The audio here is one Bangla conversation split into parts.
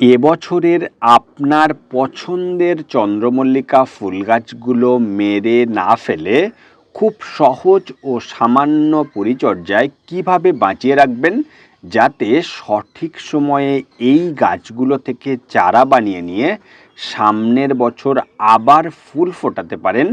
এবছরের আপনার পছন্দের চন্দ্রমল্লিকা ফুল গাছগুলো মেরে না ফেলে খুব সহজ ও সামান্য পরিচর্যায় কীভাবে বাঁচিয়ে রাখবেন যাতে সঠিক সময়ে এই গাছগুলো থেকে চারা বানিয়ে নিয়ে সামনের বছর আবার ফুল ফোটাতে পারেন,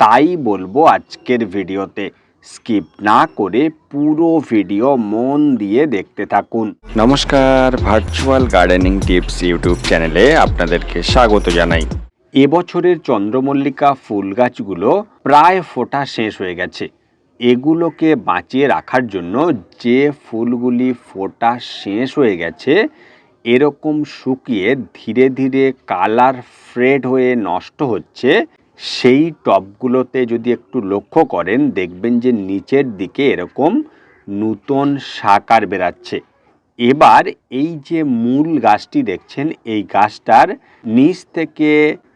তাই বলব আজকের ভিডিওতে। স্কিপ না করে পুরো ভিডিও মন দিয়ে দেখতে থাকুন। নমস্কার ভার্চুয়াল গার্ডেনিং টিপস ইউটিউব চ্যানেলে আপনাদেরকে স্বাগত জানাই। এবছরের চন্দ্রমল্লিকা ফুল গাছগুলো প্রায় ফোটা শেষ হয়ে গেছে। এগুলোকে বাঁচিয়ে রাখার জন্য যে ফুলগুলি ফোটা শেষ হয়ে গেছে এরকম শুকিয়ে ধীরে ধীরে কালার ফ্রেড হয়ে নষ্ট হচ্ছে সেই টবগুলোতে যদি একটু লক্ষ্য করেন, দেখবেন যে নিচের দিকে এরকম নূতন সাকার বেরাচ্ছে এবার এই যে মূল গাছটি দেখছেন, এই গাছটার নিচ থেকে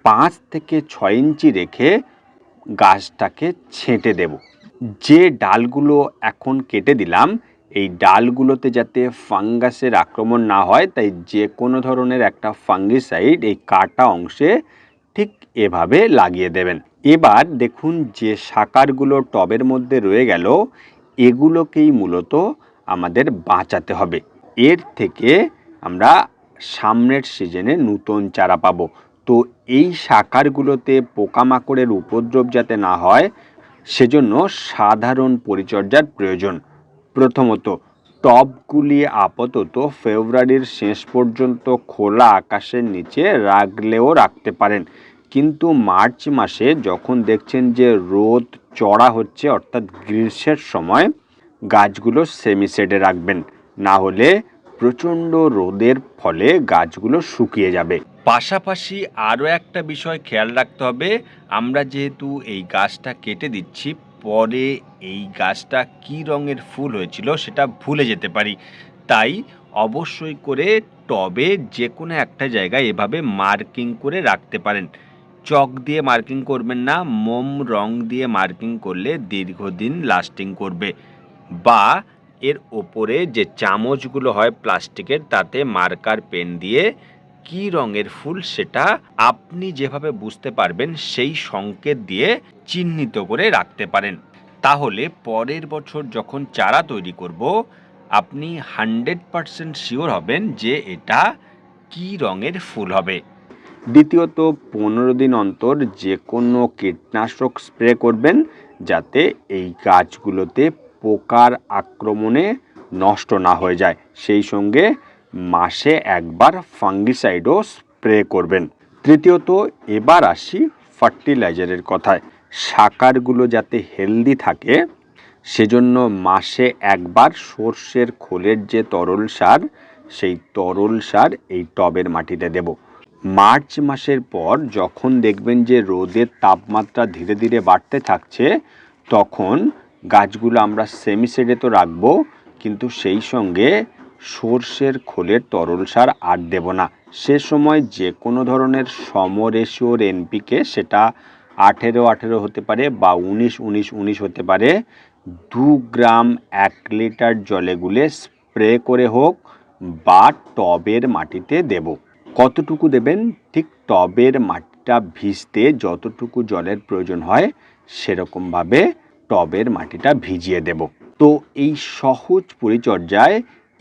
পাঁচ থেকে ছয় ইঞ্চি রেখে গাছটাকে ছেঁটে দেব। যে ডালগুলো এখন কেটে দিলাম, এই ডালগুলোতে যাতে ফাঙ্গাসের আক্রমণ না হয়, তাই যে কোনো ধরনের একটা ফাঙ্গিসাইড এই কাটা অংশে ঠিক এভাবে লাগিয়ে দেবেন। এবার দেখুন যে সাকারগুলো টবের মধ্যে রয়ে গেল, এগুলোকেই মূলত আমাদের বাঁচাতে হবে। এর থেকে আমরা সামনের সিজনে নূতন চারা পাবো। তো এই সাকারগুলোতে পোকামাকড়ের উপদ্রব যাতে না হয়, সেজন্য সাধারণ পরিচর্যার প্রয়োজন। প্রথমত টবগুলি আপাতত ফেব্রুয়ারির শেষ পর্যন্ত খোলা আকাশের নিচে রাখলেও রাখতে পারেন। কিন্তু মার্চ মাসে যখন দেখছেন যে রোদ চড়া হচ্ছে, অর্থাৎ গ্রীষ্মের সময়, গাছগুলো সেমিসেডে রাখবেন। না হলে প্রচণ্ড রোদের ফলে গাছগুলো শুকিয়ে যাবে। পাশাপাশি আরও একটা বিষয় খেয়াল রাখতে হবে। আমরা যেহেতু এই গাছটা কেটে দিচ্ছি পরে এই গাছটা কী রঙের ফুল হয়েছিল সেটা ভুলে যেতে পারি। তাই অবশ্যই করে টবে যে কোনো একটা জায়গায় এভাবে মার্কিং করে রাখতে পারেন। চক দিয়ে মার্কিং করবেন না, মোম রং দিয়ে মার্কিং করলে দীর্ঘদিন লাস্টিং করবে। বা এর ওপরে যে চামচগুলো হয় প্লাস্টিকের তাতে মার্কার পেন দিয়ে কি রঙের ফুল সেটা আপনি যেভাবে বুঝতে পারবেন, সেই সংকেত দিয়ে চিহ্নিত করে রাখতে পারেন। তাহলে পরের বছর যখন চারা তৈরি করব, আপনি হান্ড্রেড পারসেন্ট শিওর হবেন যে এটা কি রঙের ফুল হবে। দ্বিতীয়ত, পনেরো দিন অন্তর যে কোনো কীটনাশক স্প্রে করবেন, যাতে এই গাছগুলোতে পোকার আক্রমণে নষ্ট না হয়ে যায়। সেই সঙ্গে মাসে একবার ফাঙ্গিসাইডও স্প্রে করবেন। তৃতীয়ত, এবার আসি ফার্টিলাইজারের কথায়। সাকারগুলো যাতে হেলদি থাকে, সেজন্য মাসে একবার সর্ষের খোলের যে তরল সার, সেই তরল সার এই টবের মাটিতে দেব। মার্চ মাসের পর যখন দেখবেন যে রোদের তাপমাত্রা ধীরে ধীরে বাড়তে থাকছে, তখন গাছগুলো আমরা সেমিসেডে তো রাখব, কিন্তু সেই সঙ্গে সর্ষের খোলের তরল সার আর দেব না। সে সময় যে কোনো ধরনের সমরেশিওর এনপিকে সেটা আঠেরো আঠেরো হতে পারে বা উনিশ উনিশ উনিশ হতে পারে। দু গ্রাম এক লিটার জলে গুলে স্প্রে করে হোক বা টবের মাটিতে দেব। কতটুকু দেবেন? ঠিক টবের মাটিটা ভিজতে যতটুকু জলের প্রয়োজন হয় সেরকমভাবে টবের মাটিটা ভিজিয়ে দেব। তো এই সহজ পরিচর্যায়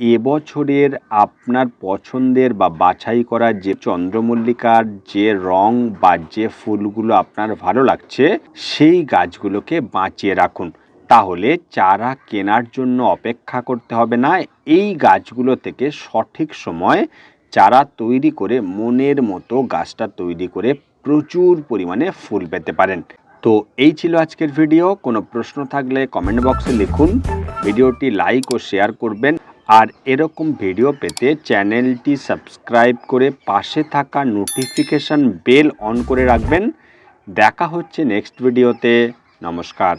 এবছরের আপনার পছন্দের বা বাছাই করা যে চন্দ্রমল্লিকার যে রং বা যে ফুলগুলো আপনার ভালো লাগছে, সেই গাছগুলোকে বাঁচিয়ে রাখুন। তাহলে চারা কেনার জন্য অপেক্ষা করতে হবে না। এই গাছগুলো থেকে সঠিক সময় চারা তৈরি করে মনের মতো গাছটা তৈরি করে প্রচুর পরিমাণে ফুল পেতে পারেন। তো এই ছিল আজকের ভিডিও। কোনো প্রশ্ন থাকলে কমেন্ট বক্সে লিখুন। ভিডিওটি লাইক ও শেয়ার করবেন। আর এরকম ভিডিও পেতে চ্যানেলটি সাবস্ক্রাইব করে পাশে থাকা নোটিফিকেশান বেল অন করে রাখবেন। দেখা হচ্ছে নেক্সট ভিডিওতে নমস্কার।